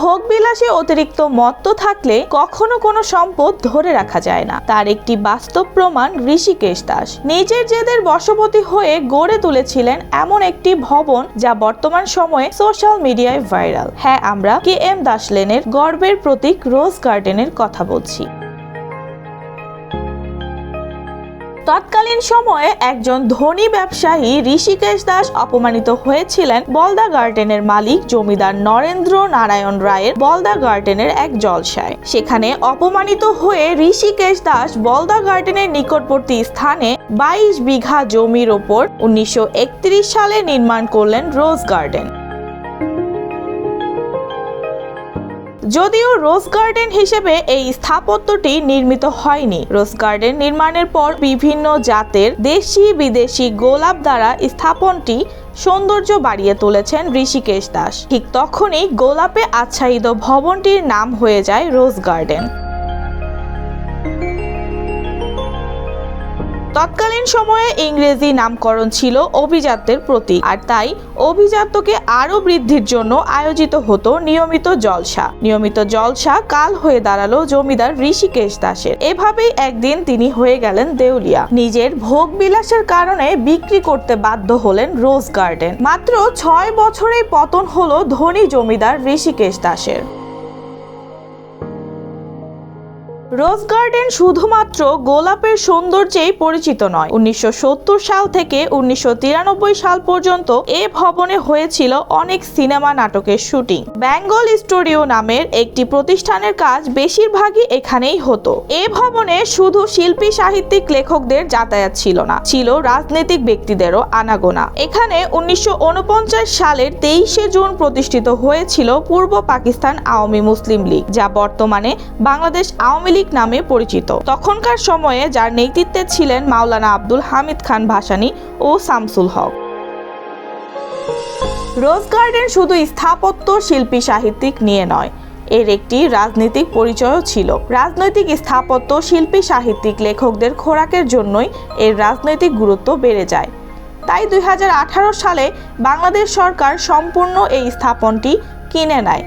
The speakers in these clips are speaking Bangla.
ভোগবিলাসে অতিরিক্ত মত্ত থাকলে কখনো কোনো সম্পদ ধরে রাখা যায় না। তার একটি বাস্তব প্রমাণ ঋষিকেশ দাস। নিজের জেদের বশবতী হয়ে গড়ে তুলেছিলেন এমন একটি ভবন যা বর্তমান সময়ে সোশ্যাল মিডিয়ায় ভাইরাল। হ্যাঁ আমরা কে এম দাস লেনের গর্বের প্রতীক রোজ গার্ডেনের কথা বলছি। তৎকালীন সময়ে একজন ধনী ব্যবসায়ী ঋষিকেশ দাস অপমানিত হয়েছিলেন বলদা গার্ডেনের মালিক জমিদার নরেন্দ্র নারায়ণ রায়ের বলদা গার্ডেনের এক জলসায়। সেখানে অপমানিত হয়ে ঋষিকেশ দাস বলদা গার্ডেনের নিকটবর্তী স্থানে বাইশ বিঘা জমির ওপর উনিশশো একত্রিশ সালে নির্মাণ করলেন রোজ গার্ডেন। যদিও রোজ গার্ডেন হিসেবে এই স্থাপত্যটি নির্মিত হয়নি। রোজ গার্ডেন নির্মাণের পর বিভিন্ন জাতের দেশি বিদেশি গোলাপ দ্বারা স্থাপনটি সৌন্দর্য বাড়িয়ে তুলেছেন ঋষিকেশ দাস। ঠিক তখনই গোলাপে আচ্ছাদিত ভবনটির নাম হয়ে যায় রোজ গার্ডেন। তৎকালীন সময়ে ইংরেজি নামকরণ ছিল অভিজাত্যের প্রতীক, আর তাই অভিজাত্যকে আরও বৃদ্ধির জন্য আয়োজিত হতো নিয়মিত জলসা। নিয়মিত জলসা কাল হয়ে দাঁড়াল জমিদার ঋষিকেশ দাসের। এভাবেই একদিন তিনি হয়ে গেলেন দেউলিয়া। নিজের ভোগ বিলাসের কারণে বিক্রি করতে বাধ্য হলেন রোজ গার্ডেন। মাত্র ছয় বছরেই পতন হলো ধনী জমিদার ঋষিকেশ দাসের। রোজ গার্ডেন শুধুমাত্র গোলাপের সৌন্দর্যেই পরিচিত নয়। উনিশশো সাল থেকে উনিশশো তিরানব্বই সাল পর্যন্ত এ ভবনে হয়েছিল অনেক সিনেমা নাটকের শুটিং। বেঙ্গল স্টুডিও নামের একটি প্রতিষ্ঠানের কাজ বেশিরভাগই এখানেই হতো। এ ভবনে শুধু শিল্পী, সাহিত্যিক, লেখকদের যাতায়াত ছিল না, ছিল রাজনৈতিক ব্যক্তিদেরও আনাগোনা। এখানে উনিশশো ঊনপঞ্চাশ সালের তেইশে জুন প্রতিষ্ঠিত হয়েছিল পূর্ব পাকিস্তান আওয়ামী মুসলিম লীগ, যা বর্তমানে বাংলাদেশ আওয়ামী লীগ নামে পরিচিত। তখনকার সময়ে যার নেতৃত্বে ছিলেন মাওলানা আব্দুল হামিদ খান ভাসানী ও শামসুল হক। রোজ গার্ডেন শুধু স্থাপত্য, শিল্পী, সাহিত্যিক নিয়ে নয়, এর একটি রাজনৈতিক পরিচয়ও ছিল। রাজনৈতিক স্থাপত্য, শিল্পী, সাহিত্যিক, লেখকদের খোরাকের জন্যই এর রাজনৈতিক গুরুত্ব বেড়ে যায়। তাই দুই হাজার আঠারো সালে বাংলাদেশ সরকার সম্পূর্ণ এই স্থাপনটি কিনে নেয়।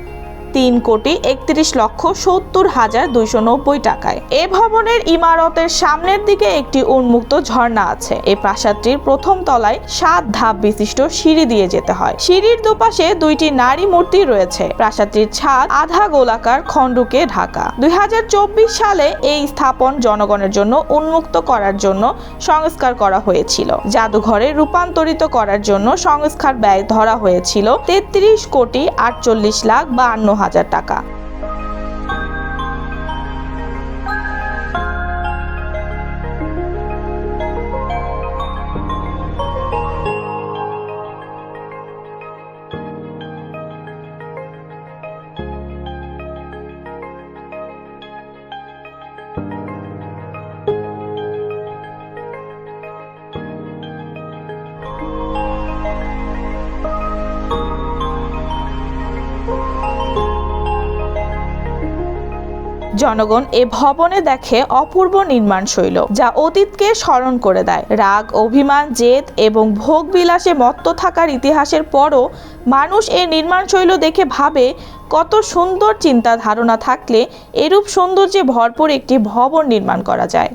তিন কোটি একত্রিশ লক্ষ সত্তর হাজার দুইশো নব্বই টাকায়। এ ভবনের ইমারতের সামনের দিকে একটি উন্মুক্ত ঝর্ণা আছে। এই প্রাসাদটির প্রথম তলায় সাত ধাপ বিশিষ্ট সিঁড়ি দিয়ে যেতে হয়। সিঁড়ির দুপাশে দুইটি নারী মূর্তি রয়েছে। প্রাসাদটির ছাদ আধা গোলাকার খণ্ডকে ঢাকা। দুই হাজার চব্বিশ সালে এই স্থাপন জনগণের জন্য উন্মুক্ত করার জন্য সংস্কার করা হয়েছিল। জাদুঘরে রূপান্তরিত করার জন্য সংস্কার ব্যয় ধরা হয়েছিল তেত্রিশ কোটি আটচল্লিশ লাখ বান্ন হাজার টাকা। জনগণ এ ভবনে দেখে অপূর্ব নির্মাণ শৈল যা অতীতকে স্মরণ করে দেয়। রাগ, অভিমান, জেদ এবং ভোগ বিলাসে মত্ত থাকার ইতিহাসের পরও মানুষ এ নির্মাণ শৈল দেখে ভাবে, কত সুন্দর চিন্তা ধারণা থাকলে এরূপ সৌন্দর্যে ভরপুর একটি ভবন নির্মাণ করা যায়।